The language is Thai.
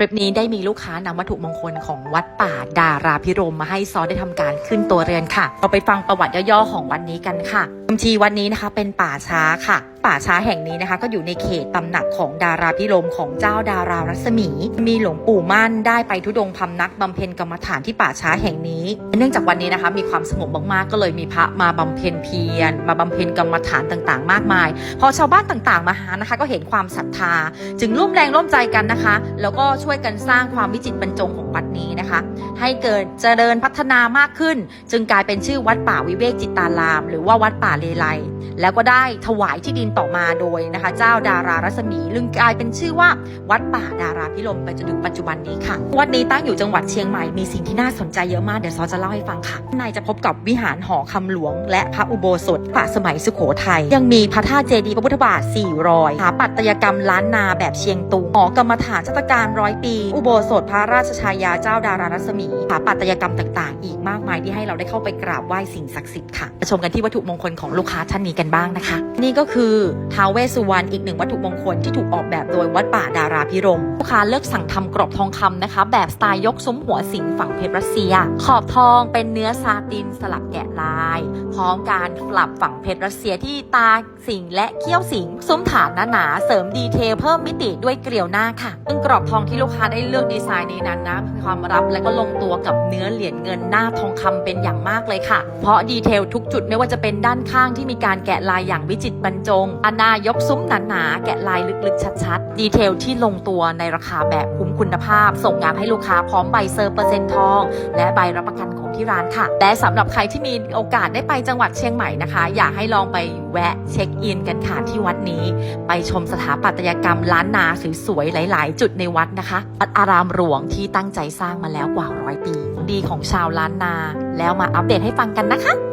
ริปนี้ได้มีลูกค้านำวัตถุมงคลของวัดป่าดาราพิรมมาให้ซอได้ทำการขึ้นตัวเรือนค่ะ เราไปฟังประวัติย่อๆของวัดนี้กันค่ะ เดิมทีวัดนี้นะคะเป็นป่าช้าค่ะ ป่าช้าแห่งนี้นะคะ ก็อยู่ในเขตตำหนักของดาราพิรมของเจ้าดารารัศมี มีหลวงปู่มั่นได้ไปทุดงพำนักบำเพ็ญกรรมฐานที่ป่าช้าแห่งนี้ เนื่องจากวันนี้นะคะมีความสงบมากๆก็เลยมีพระมาบำเพ็ญเพียรมาบำเพ็ญกรรมฐานต่างๆ มากมาย พอชาวบ้านต่างๆ มาหานะคะ ก็เห็นความศรัทธา จึงร่วมแรงร่วมใจกันนะคะ แล้วก็ช่วยกันสร้างความวิจิตรบรรจงของวัดนี้นะคะ ให้เกิดเจริญพัฒนามากขึ้น จึงกลายเป็นชื่อวัดป่าวิเวกจิตตาราม หรือว่าวัดป่าเลไลแล้วก็ได้ถวายที่ดินต่อมาโดยนะคะ เจ้าดารารัศมีลึงกลายเป็นชื่อว่า วัดป่าดาราพิรมไปจนถึงปัจจุบันนี้ค่ะ วัดนี้ตั้งอยู่จังหวัดเชียงใหม่มีสิ่งที่น่าสนใจเยอะมากเดี๋ยวซอจะเล่าให้ฟังค่ะในจะพบกับวิหารหอคำหลวง และพระอุโบสถป่าสมัยสุโขทัยยังมีพระธาตุเจดีย์พระพุทธบาท4รอยสถาปัตยกรรมล้านนาแบบเชียงตุงหอกรรมฐานชาตการร้อยปี อุโบสถพระราชชายาเจ้าดารารัศมีสถาปัตยกรรมต่าง ๆ อีกมากมายที่ให้เราได้เข้าไปกราบไหว้สิ่งศักดิ์สิทธิ์ค่ะมาชมกันที่วัตถุมงคลของลูกค้าท่านนี้กันบ้างนะคะ นี่ก็คือท้าวเวสุวรรณอีกหนึ่งวัตถุมงคลที่ถูกออกแบบโดยวัดป่าดาราพิรมลูกค้าเลือกสั่งทำกรอบทองคำนะคะ แบบสไตล์ยกซุ้มหัวสิงฝั่งเพชรรัสเซีย ขอบทองเป็นเนื้อซาตินสลับแกะลาย พร้อมการปรับฝั่งเพชรรัสเซียที่ตาสิงและเขี้ยวสิงซุ้มฐานหนาๆเสริมดีเทลเพิ่มมิติด้วยเกลียวหน้าค่ะซึ่งกรอบทองที่ลูกค้าได้เลือกดีไซน์นี้นั้นนะมีความรับและก็ลงตัวกับเนื้อเหรียญเงินหน้าทองคำเป็นอย่างมากเลยค่ะ เพราะดีเทลทุกจุดไม่ว่าจะเป็นด้านข้างางที่มีการแกะลายอย่างวิจิตรบรรจงอนนายกซุ้มหนาๆแกะลายลึกๆ ชัดๆ ดีเทลที่ลงตัวในราคาแบบคุ้มคุณภาพ ส่งงานให้ลูกค้าพร้อมใบเซอร์เปอร์เซ็นต์ทอง และใบรับประกันของที่ร้านค่ะ และสำหรับใครที่มีโอกาสได้ไปจังหวัดเชียงใหม่นะคะ อยากให้ลองไปแวะเช็คอินกันค่ะที่วัดนี้ ไปชมสถาปัตยกรรมล้านนาสวยๆหลาย ๆ จุดในวัดนะคะวัดอารามหลวงที่ตั้งใจสร้างมาแล้วกว่าร้อยปี ดีของชาวล้านนา แล้วมาอัปเดตให้ฟังกันนะคะ